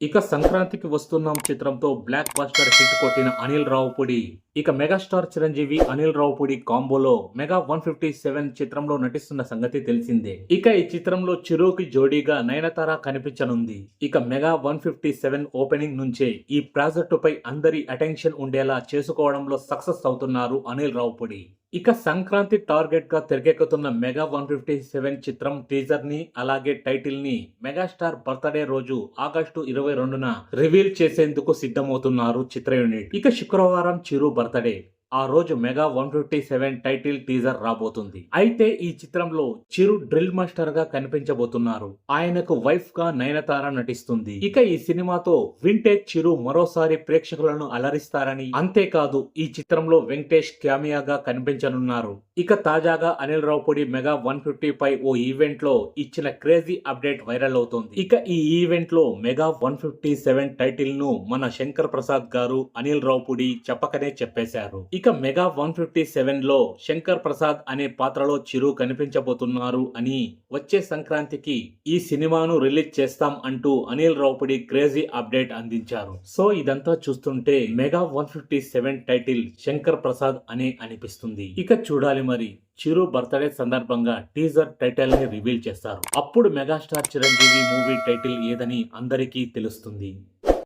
ఇక సంక్రాంతికి వస్తున్నాం చిత్రంతో బ్లాక్ బాస్టర్ హిట్ కొట్టిన అనిల్ రావుపూడి ఇక మెగాస్టార్ చిరంజీవి అనిల్ రావుపూడి కాంబోలో మెగా వన్ ఫిఫ్టీ సెవెన్ చిత్రంలో నటిస్తున్న సంగతి తెలిసిందే. ఇక ఈ చిత్రంలో చిరుకి జోడీగా నయనతార కనిపించనుంది. ఇక mega one fifty seven opening నుంచే ఈ ప్రాజెక్టుపై అందరి అటెన్షన్ ఉండేలా చేసుకోవడంలో సక్సెస్ అవుతున్నారు అనిల్ రావుపూడి. ఇక సంక్రాంతి టార్గెట్గా తెరకెక్కుతున్న మెగా వన్ ఫిఫ్టీ సెవెన్ చిత్రం టీజర్ని అలాగే టైటిల్ని మెగాస్టార్ బర్త్డే రోజు ఆగస్టు ఇరవై రెండున రివీల్ చేసేందుకు సిద్ధమవుతున్నారు చిత్ర యూనిట్. ఇక శుక్రవారం చిరు బర్త్డే. ఆ రోజు mega one fifty seven title teaser రాబోతుంది. అయితే ఈ చిత్రంలో చిరు డ్రిల్ మాస్టర్గా కనిపించబోతున్నారు. ఆయనకు వైఫ్గా నయనతార నటిస్తుంది. ఇక ఈ సినిమాతో వింటేజ్ చిరు మరోసారి ప్రేక్షకులను అలరిస్తారని అంతేకాదు ఈ చిత్రంలో వెంకటేష్ క్యామియాగా కనిపించనున్నారు. ఇక తాజాగా Anil Ravipudi mega one fifty పై ఓ ఈవెంట్లో ఇచ్చిన క్రేజీ అప్డేట్ వైరల్ అవుతోంది. ఇక ఈ ఈవెంట్లో మెగా వన్ ఫిఫ్టీ సెవెన్ టైటిల్ను మన శంకర్ ప్రసాద్ గారు అనిల్ రావుపూడి చెప్పకనే చెప్పేశారు. ఇక మెగా వన్ ఫిఫ్టీ సెవెన్లో శంకర్ ప్రసాద్ అనే పాత్రలో చిరు కనిపించబోతున్నారు అని వచ్చే సంక్రాంతికి ఈ సినిమాను రిలీజ్ చేస్తాం అంటూ అనిల్ రావుపూడి క్రేజీ అప్డేట్ అందించారు. సో ఇదంతా చూస్తుంటే mega one fifty seven title Shankar Prasad అనే అనిపిస్తుంది. ఇక చూడాలి మరి చిరు బర్త్డే సందర్భంగా టీజర్ టైటిల్ని రివీల్ చేస్తారు. అప్పుడు మెగాస్టార్ చిరంజీవి మూవీ టైటిల్ ఏదని అందరికీ తెలుస్తుంది.